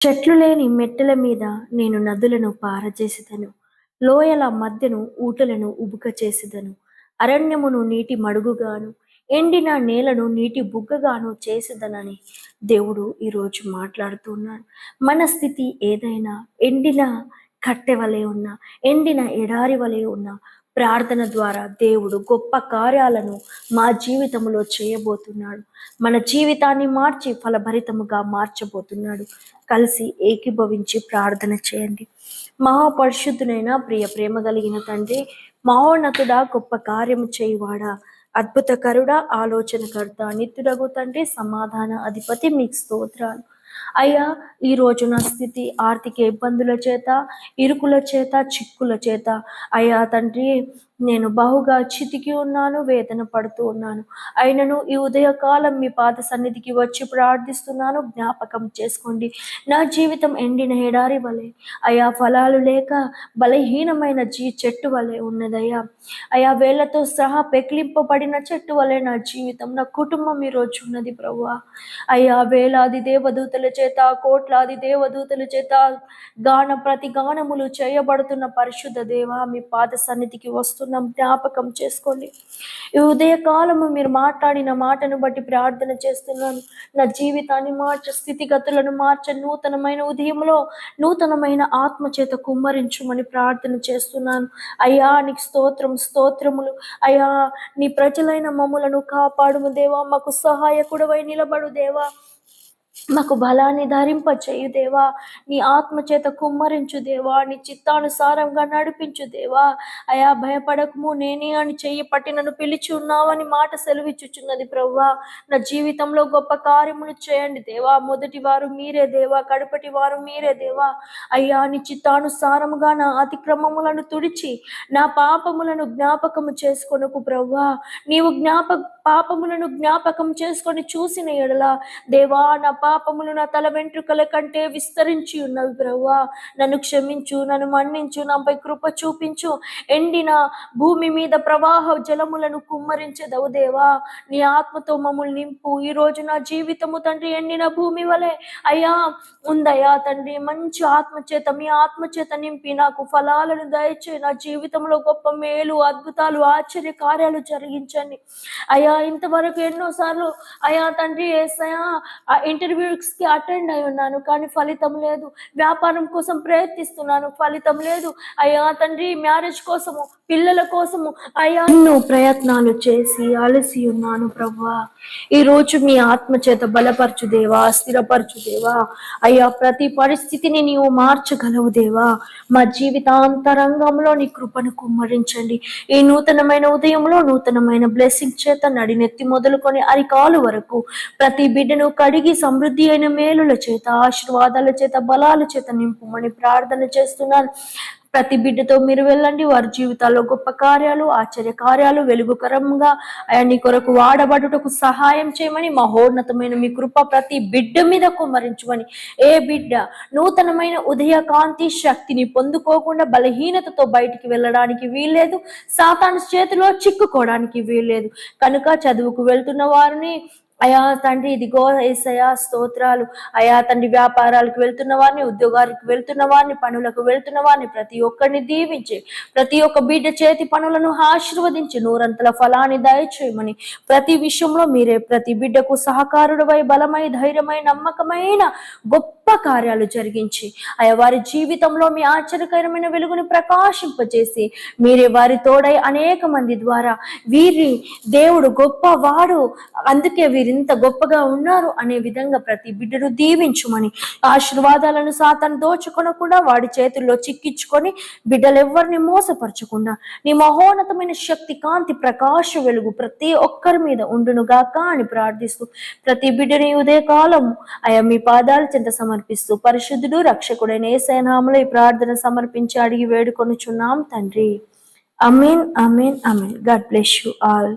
చెట్లు లేని మెట్టెల మీద నేను నదులను పారజేసేదను. లోయల మధ్యను ఊటలను ఉబుక చేసేదను అరణ్యమును నీటి మడుగుగాను ఎండిన నేలను నీటి బుగ్గగాను చేసేదనని దేవుడు ఈరోజు మాట్లాడుతున్నాడు. మన స్థితి ఏదైనా ఎండిన కట్టె వలె ఉన్నా ఎండిన ఎడారి వలె ఉన్నా ప్రార్థన ద్వారా దేవుడు గొప్ప కార్యాలను మా జీవితంలో చేయబోతున్నాడు. మన జీవితాన్ని మార్చి ఫలభరితముగా మార్చబోతున్నాడు. కలిసి ఏకీభవించి ప్రార్థన చేయండి. మహాపరిశుద్ధునైన ప్రియ ప్రేమ కలిగిన తండ్రి మహోన్నతుడా గొప్ప కార్యము చేయువాడా? అద్భుతకరుడా ఆలోచనకర్త నిత్యుడగు తండ్రి సమాధాన అధిపతి మీకు స్తోత్రాలు. అయ్యా ఈ నా స్థితి ఆర్థిక ఇబ్బందుల చేత ఇరుకుల చేత చిక్కుల చేత. అయ్యా తండ్రి నేను బహుగా చితికి ఉన్నాను వేదన పడుతూ ఉన్నాను. అయినను ఈ ఉదయకాలం మీ పాద సన్నిధికి వచ్చి ప్రార్థిస్తున్నాను. జ్ఞాపకం చేసుకోండి. నా జీవితం ఎండిన ఎడారి వలె. అయా ఫలాలు లేక బలహీనమైన జీ చెట్టు వలె ఉన్నదయ్యా. అయా వేళ్ళతో సహా పెకిలింపబడిన చెట్టు వలె నా జీవితం నా కుటుంబం ఈరోజు ఉన్నది ప్రభు అయ్యా వేలాది దేవదూతల చేత కోట్లాది దేవదూతల చేత గాన ప్రతి గానములు చేయబడుతున్న పరిశుద్ధ దేవ మీ పాద సన్నిధికి వస్తున్న చేస్తున్నాం జ్ఞాపకం చేసుకోండి. ఈ ఉదయకాలము మీరు మాట్లాడిన మాటను బట్టి ప్రార్థన చేస్తున్నాను. నా జీవితాన్ని మార్చ స్థితిగతులను మార్చ నూతనమైన ఉదయంలో నూతనమైన ఆత్మ చేత కుమ్మరించుమని ప్రార్థన చేస్తున్నాను. అయ్యా నీకు స్తోత్రం స్తోత్రములు. అయ్యా నీ ప్రజలైన మమ్ములను కాపాడుము దేవా. మాకు సహాయకుడవై నిలబడు దేవా. మాకు బలాన్ని ధరింప చేయు దేవా. నీ ఆత్మ చేత కుమ్మరించు దేవా. నీ చిత్తానుసారంగా నడిపించు దేవా. అయా భయపడకము. నేనే అని చెయ్యి పట్టి నన్ను పిలిచి ఉన్నావని మాట సెలవిచ్చుచున్నది ప్రవ్వా. నా జీవితంలో గొప్ప కార్యములు చేయండి దేవా. మొదటి వారు మీరే దేవా. కడపటి వారు మీరే దేవా. అయ్యా నీ చిత్తానుసారముగా నా అతిక్రమములను తుడిచి నా పాపములను జ్ఞాపకము చేసుకొనకు ప్రవ్వా. నీవు జ్ఞాపక పాపములను జ్ఞాపకం చేసుకొని చూసిన ఎడల దేవా నా పాపములు నా తల వెంట్రుకల కంటే విస్తరించి ఉన్నవి ప్రవ్వా. నన్ను క్షమించు నన్ను మన్నించు నాపై కృప చూపించు. ఎండిన భూమి మీద ప్రవాహ జలములను కుమ్మరించదవు దేవా. నీ ఆత్మతో మమ్మల్ని నింపు. ఈ రోజు నా జీవితము తండ్రి ఎండిన భూమి వలె. అయ్యా ఉందయ్యా తండ్రి మంచి ఆత్మచేత మీ ఆత్మచేత నింపి నాకు ఫలాలను దయచే నా జీవితంలో గొప్ప మేలు అద్భుతాలు ఆశ్చర్య కార్యాలు జరిగించండి. అయ్యా ఇంతవరకు ఎన్నోసార్లు అయ్యా తండ్రి ఏసయా ఇంటర్వ్యూ ఇంటర్వ్యూస్కి అటెండ్ అయి ఉన్నాను కానీ ఫలితం లేదు. వ్యాపారం కోసం ప్రయత్నిస్తున్నాను ఫలితం లేదు. అయ్యా తండ్రి మ్యారేజ్ కోసము పిల్లల కోసము అయ్యా ఎన్నో ప్రయత్నాలు చేసి అలసి ఉన్నాను ప్రవ్వా. ఈ రోజు మీ ఆత్మ చేత బలపరచు దేవా స్థిరపరచు దేవా. అయ్యా ప్రతి పరిస్థితిని నీవు మార్చగలవు దేవా. మా జీవితాంతరంగంలో నీ కృపను కుమ్మరించండి. ఈ నూతనమైన ఉదయంలో నూతనమైన బ్లెస్సింగ్ చేత నడినెత్తి మొదలుకొని అరికాలు వరకు ప్రతి బిడ్డను కడిగి సమృద్ధి అయిన మేలుల చేత ఆశీర్వాదాల చేత బలాల చేత నింపుమని ప్రార్థన చేస్తున్నాను. ప్రతి బిడ్డతో మీరు వెళ్ళండి. వారి జీవితాల్లో గొప్ప కార్యాలు ఆశ్చర్య కార్యాలు వెలుగుకరంగా నీ కొరకు వాడబడుటకు సహాయం చేయమని మహోన్నతమైన మీ కృప ప్రతి బిడ్డ మీద కుమరించమని. ఏ బిడ్డ నూతనమైన ఉదయ కాంతి శక్తిని పొందుకోకుండా బలహీనతతో బయటికి వెళ్ళడానికి వీల్లేదు. సాతాను చేతిలో చిక్కుకోవడానికి వీల్లేదు. కనుక చదువుకు వెళ్తున్న వారిని అయా తండ్రి ఇదిగో ఏసయా స్తోత్రాలు. అయా తండ్రి వ్యాపారాలకు వెళ్తున్న వారిని ఉద్యోగాలకు వెళ్తున్న వారిని పనులకు వెళ్తున్న వారిని ప్రతి ఒక్కరిని దీవించి ప్రతి ఒక్క బిడ్డ చేతి పనులను ఆశీర్వదించి నూరంతల ఫలాన్ని దయచేయమని ప్రతి విషయంలో మీరే ప్రతి బిడ్డకు సహకారుడవై బలమై ధైర్యమై నమ్మకమైన గొప్ప కార్యాలు జరిగించి అయా వారి జీవితంలో మీ ఆశ్చర్యకరమైన వెలుగుని ప్రకాశింపజేసి మీరే వారి తోడై అనేక మంది ద్వారా వీరి దేవుడు గొప్ప వాడు అందుకే వీరి ఇంత గొప్పగా ఉన్నారు అనే విధంగా ప్రతి బిడ్డను దీవించుమని ఆశీర్వాదాలను సాతను దోచుకొనకుండా వాడి చేతుల్లో చిక్కించుకొని బిడ్డలు ఎవరిని మోసపరచకుండా నీ మహోన్నతమైన శక్తి కాంతి ప్రకాశ వెలుగు ప్రతి ఒక్కరి మీద ఉండునుగాక అని ప్రార్థిస్తూ ప్రతి బిడ్డని ఉదయకాలం అయా మీ పాదాల చింత సమర్పిస్తూ పరిశుద్ధుడు రక్షకుడైన ఏసైనాములో ఈ ప్రార్థన సమర్పించి అడిగి వేడుకొనుచున్నాం తండ్రి. అమీన్ అమీన్ అమీన్ గాడ్ బ్లెస్ యూ ఆల్.